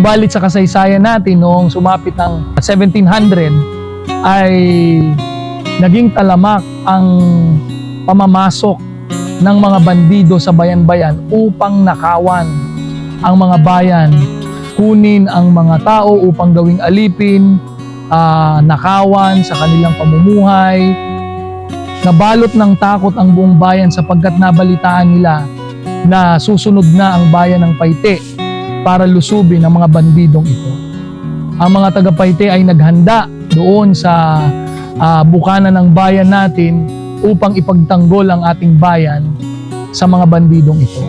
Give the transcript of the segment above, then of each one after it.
Subalit sa kasaysayan natin noong sumapit ng 1700 ay naging talamak ang pamamasok ng mga bandido sa bayan-bayan upang nakawan ang mga bayan, kunin ang mga tao upang gawing alipin, ah, nakawan sa kanilang pamumuhay, nabalot ng takot ang buong bayan sapagkat nabalitaan nila na susunod na ang bayan ng Paite para lusubin ang mga bandidong ito. Ang mga taga Paite ay naghanda doon sa ah, bukana ng bayan natin upang ipagtanggol ang ating bayan sa mga bandidong ito.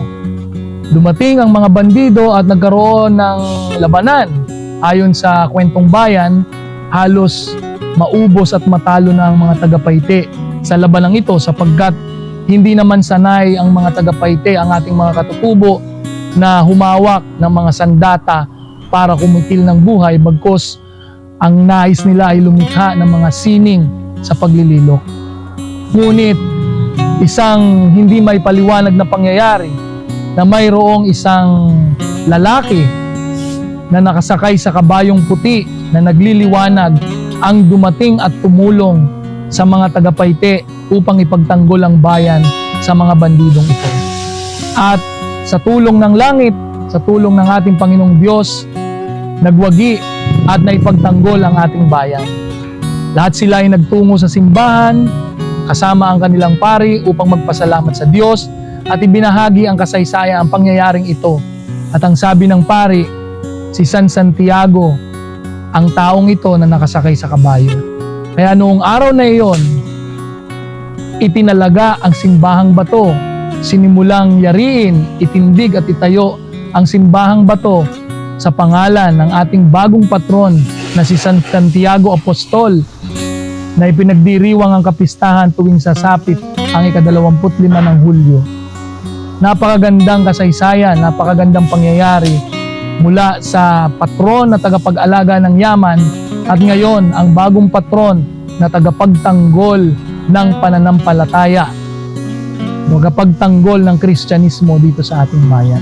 Dumating ang mga bandido at nagkaroon ng labanan. Ayon sa kwentong bayan, halos maubos at matalo na ang mga taga Paite sa labanang ito sapagkat hindi naman sanay ang mga taga Paite, ang ating mga katutubo na humawak ng mga sandata para kumitil ng buhay bagkos ang nais nila ay lumikha ng mga sining sa paglililok. Ngunit isang hindi may paliwanag na pangyayari na mayroong isang lalaki na nakasakay sa kabayong puti na nagliliwanag ang dumating at tumulong sa mga tagapayte upang ipagtanggol ang bayan sa mga bandidong ito. At sa tulong ng langit, sa tulong ng ating Panginoong Diyos, nagwagi at naipagtanggol ang ating bayan. Lahat sila ay nagtungo sa simbahan, kasama ang kanilang pari upang magpasalamat sa Diyos at ibinahagi ang kasaysayan ang pangyayaring ito. At ang sabi ng pari, si San Santiago, ang taong ito na nakasakay sa kabayo. Kaya noong araw na iyon, itinalaga ang simbahang bato, sinimulang yariin, itindig at itayo ang simbahang bato sa pangalan ng ating bagong patron na si San Santiago Apostol na ipinagdiriwang ang kapistahan tuwing sasapit ang ikadalawamput lima ng Hulyo. Napakagandang kasaysayan, napakagandang pangyayari mula sa patron na tagapag-alaga ng yaman at ngayon ang bagong patron na tagapagtanggol ng pananampalataya. Tagapagtanggol ng Kristyanismo dito sa ating bayan.